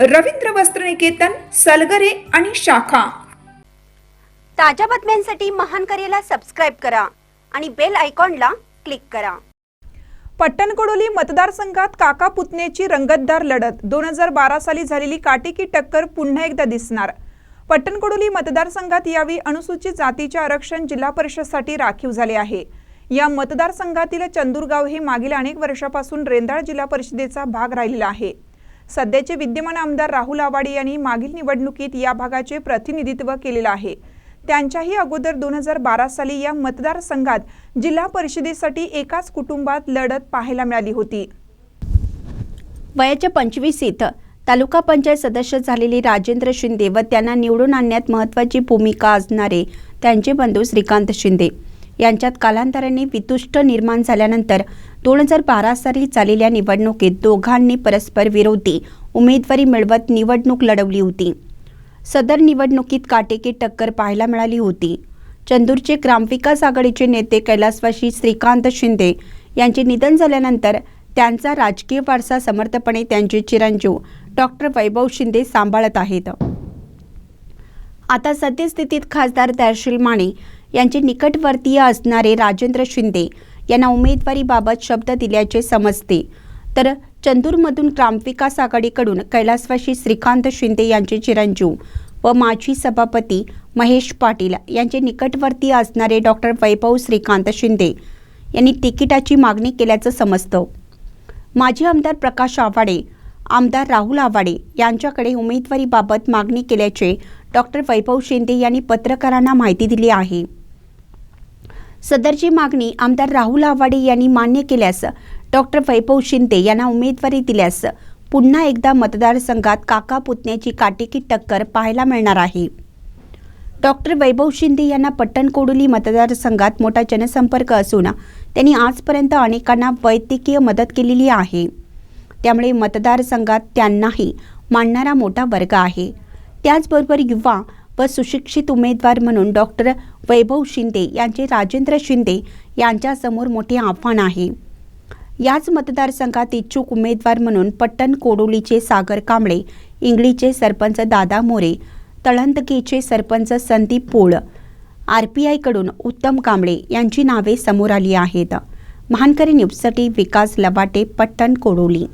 रवींद्र वस्त्रनिकेतन सलगरे आणि शाखा. ताज्या बातम्यांसाठी महान करेला सबस्क्राईब करा आणि बेल आयकॉनला क्लिक करा. पट्टणकडोली मतदारसंघात काका पुतण्याची रंगतदार लढत. दोन हजार बारा साली झालेली काटेकी टक्कर पुन्हा एकदा दिसणार. पट्टणकडोली मतदारसंघात यावेळी अनुसूचित जातीचे आरक्षण जिल्हा परिषदसाठी राखीव झाले आहे. या मतदारसंघातील चंदूरगाव हे मागील अनेक वर्षापासून रेंदाळ जिल्हा परिषदेचा भाग राहिलेला आहे. सध्याचे विद्यमान आमदार राहुल आवाडे यांनी मागील निवडणुकीत या भागाचे प्रतिनिधित्व केलेलं आहे. त्यांच्याही अगोदर दोन हजार बारा साली या मतदारसंघात जिल्हा परिषदेसाठी एकाच कुटुंबात लढत पाहायला मिळाली होती. वयाच्या पंचवीसीत तालुका पंचायत सदस्य झालेले राजेंद्र शिंदे व त्यांना निवडून आणण्यात महत्त्वाची भूमिका असणारे त्यांचे बंधू श्रीकांत शिंदे. यांच्यात कालांतराने वितुष्ट निर्माण झाल्यानंतर दोन हजार बारा साली झालेल्या निवडणुकीत दोघांनी परस्पर विरोधी उमेदवारी मिळवत निवडणूक लढवली होती. सदर निवडणुकीत काटेकी टक्कर पाहायला मिळाली होती. चंदूरचे ग्रामविकास आघाडीचे नेते कैलासवासी श्रीकांत शिंदे यांचे निधन झाल्यानंतर त्यांचा राजकीय वारसा समर्थपणे त्यांचे चिरंजीव डॉक्टर वैभव शिंदे सांभाळत आहेत. आता सद्यस्थितीत खासदार दर्शील माने यांचे निकटवर्तीय असणारे राजेंद्र शिंदे यांना उमेदवारीबाबत शब्द दिल्याचे समजते. तर चंदूरमधून ग्रामविकास आघाडीकडून कैलासवासी श्रीकांत शिंदे यांचे चिरंजीव व माजी सभापती महेश पाटील यांचे निकटवर्ती असणारे डॉक्टर वैभव श्रीकांत शिंदे यांनी तिकिटाची मागणी केल्याचं समजतं. माजी आमदार प्रकाश आवाडे आमदार राहुल आवाडे यांच्याकडे उमेदवारीबाबत मागणी केल्याचे डॉक्टर वैभव शिंदे यांनी पत्रकारांना माहिती दिली आहे. सदरची मागणी आमदार राहुल आवाडे यांनी मान्य केल्यास डॉक्टर वैभव शिंदे यांना उमेदवारी दिल्यास पुन्हा एकदा मतदारसंघात काका पुतण्याची काटेकी टक्कर पाहायला मिळणार आहे. डॉक्टर वैभव शिंदे यांना पट्टणकोडुली मतदारसंघात मोठा जनसंपर्क असून त्यांनी आजपर्यंत अनेकांना वैद्यकीय मदत केलेली आहे. त्यामुळे मतदारसंघात त्यांनाही मानणारा मोठा वर्ग आहे. त्याचबरोबर युवा व सुशिक्षित उमेदवार म्हणून डॉक्टर वैभव शिंदे यांचे राजेंद्र शिंदे यांच्यासमोर मोठे आव्हान आहे. याच मतदारसंघात इच्छुक उमेदवार म्हणून पट्टण कोडोलीचे सागर कांबळे इंगळीचे सरपंच दादा मोरे तळंदगेचे सरपंच संदीप पोळ आर पी आयकडून उत्तम कांबळे यांची नावे समोर आली आहेत. महानकरी न्यूजसाठी विकास लबाटे पट्टण कोडोली.